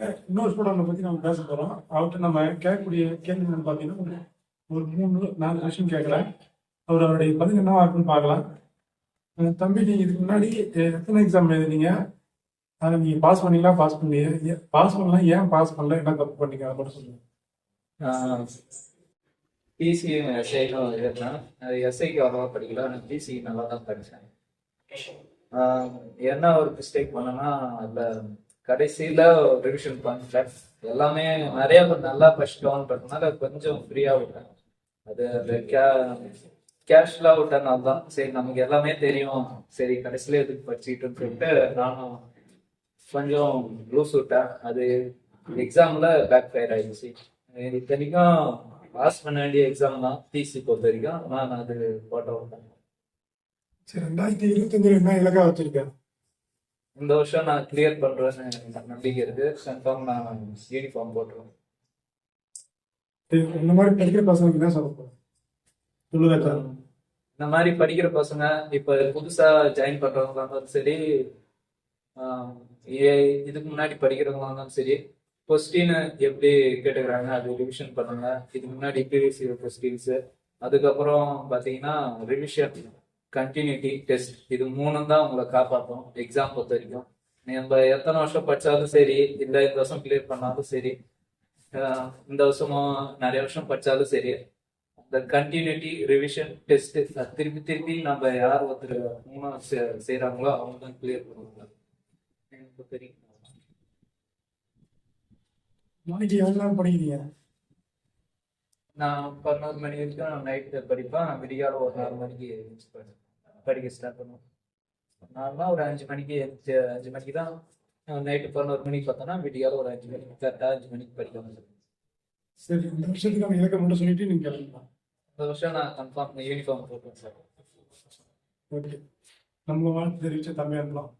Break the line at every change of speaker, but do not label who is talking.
இன்னொரு ஸ்டூடெண்ட் பற்றி நம்ம பேச போகிறோம் அவர்கிட்ட நம்ம கேட்கக்கூடிய கேள்வி என்னன்னு பார்த்தீங்கன்னா ஒரு ஒரு மூணு நாலு கொஸ்டின் கேட்குறேன். அவர் அவருடைய பதில் என்னவா இருக்குன்னு பார்க்கலாம். தம்பி நீங்கள் இதுக்கு முன்னாடி எத்தனை எக்ஸாம் எழுதுனீங்க? அதை நீங்கள் பாஸ் பண்ணீங்களா? பாஸ் பண்ணீங்க பாஸ் பண்ணலாம் ஏன் பாஸ் பண்ணல? என்ன தப்பு பண்ணீங்க? அதை மட்டும் சொல்லுங்கள்
பிசி எஸ்ஐக்கும் எழுதினேன். அது எஸ்ஐக்கு அவ்வளோவா படிக்கல. ஆனால் பிசி நல்லா தான் படித்தேன் என்ன ஒரு மிஸ்டேக் பண்ணேன்னா அதில் கடைசியில் ரிவிஷன் பண்ணிட்டேன். எல்லாமே நிறைய நல்லா நல்லா படிச்சிட்டோன்றதுனால கொஞ்சம் ஃப்ரீயாக விட்டேன். அது அந்த கே கேஷ்லாம் விட்டனால தான் சரி நமக்கு எல்லாமே தெரியும். சரி கடைசியில் எதுக்கு படிச்சுக்கிட்டுன்னு சொல்லிட்டு நானும் கொஞ்சம் லூஸ் விட்டேன். அது எக்ஸாமில் பேக் ஃபயர் ஆயிடுச்சு. இத்தனைக்கும் பாஸ் பண்ண வேண்டிய எக்ஸாம் தான் டிசி பொறுத்த வரைக்கும். நான் அது போட்டோ விட்டேன்.
சரி ரெண்டாயிரத்தி இருபத்தஞ்சில் என்ன இலக்கா வச்சிருக்கேன்?
இந்த வருஷம் நான் கிளியர் பண்றேன்னு நம்பிக்கை இருக்கு. கன்ஃபார்ம் நான் யூனிஃபார்ம் போட்டுருவேன்.
இந்த மாதிரி படிக்கிற பசங்களுக்கு என்ன சொல்ல
இந்த மாதிரி படிக்கிற பசங்க இப்ப புதுசா ஜாயின் பண்றவங்களா இருந்தாலும் சரி இதுக்கு முன்னாடி படிக்கிறவங்களா இருந்தாலும் சரி கொஸ்டின் எப்படி கேட்டுக்கிறாங்க அது ரிவிஷன் பண்ணுங்க. இதுக்கு முன்னாடி ப்ரீவியஸ் இயர் கொஸ்டின்ஸ் அதுக்கப்புறம் பாத்தீங்கன்னா ரிவிஷன் கண்டினியூட்டி டெஸ்ட் இது மூணும் தான் உங்களை காப்பாற்றும் எக்ஸாம் பொறுத்த வரைக்கும். நம்ம எத்தனை வருஷம் படிச்சாலும் சரி இல்ல இந்த வருஷம் கிளியர் பண்ணாலும் சரி இந்த வருஷமும் நிறைய வருஷம் படிச்சாலும் சரி இந்த கண்டினியூட்டி ரிவிஷன் டெஸ்ட் திருப்பி திருப்பி நம்ம யார் ஒருத்தர் மூணா செ- செய்றாங்களோ அவங்க தான் கிளியர் பண்ணுவாங்க. எனக்கு தெரியும்
நாளைக்கு எவ்வளோ நேரம் படிக்கிறீங்க
நான் பதினோரு மணி வரைக்கும் நைட்டு படிப்பேன். விடியால ஒரு நாலு மணிக்கு எழுந்திரிச்சு படி- படிக்க ஸ்டார்ட் பண்ணுவேன் நார்மலாக ஒரு அஞ்சு மணிக்கு அஞ்சு மணிக்கு தான் நைட்டு பதினோரு மணிக்கு பார்த்தோன்னா விடியால ஒரு அஞ்சு மணிக்கு கரெக்டாக அஞ்சு மணிக்கு படிக்க வந்துடும்
சரி இந்த வருஷத்துக்கான இலக்கம் மட்டும் சொல்லிட்டு நீங்கள் கிளம்பலாம்.
இந்த வருஷம் நான் கன்ஃபார்ம் யூனிஃபார்ம் போட்டுவேன் சார்
ஓகே நம்ம வாழ்த்து தெரிவிச்ச தம்பி அனுப்பலாம்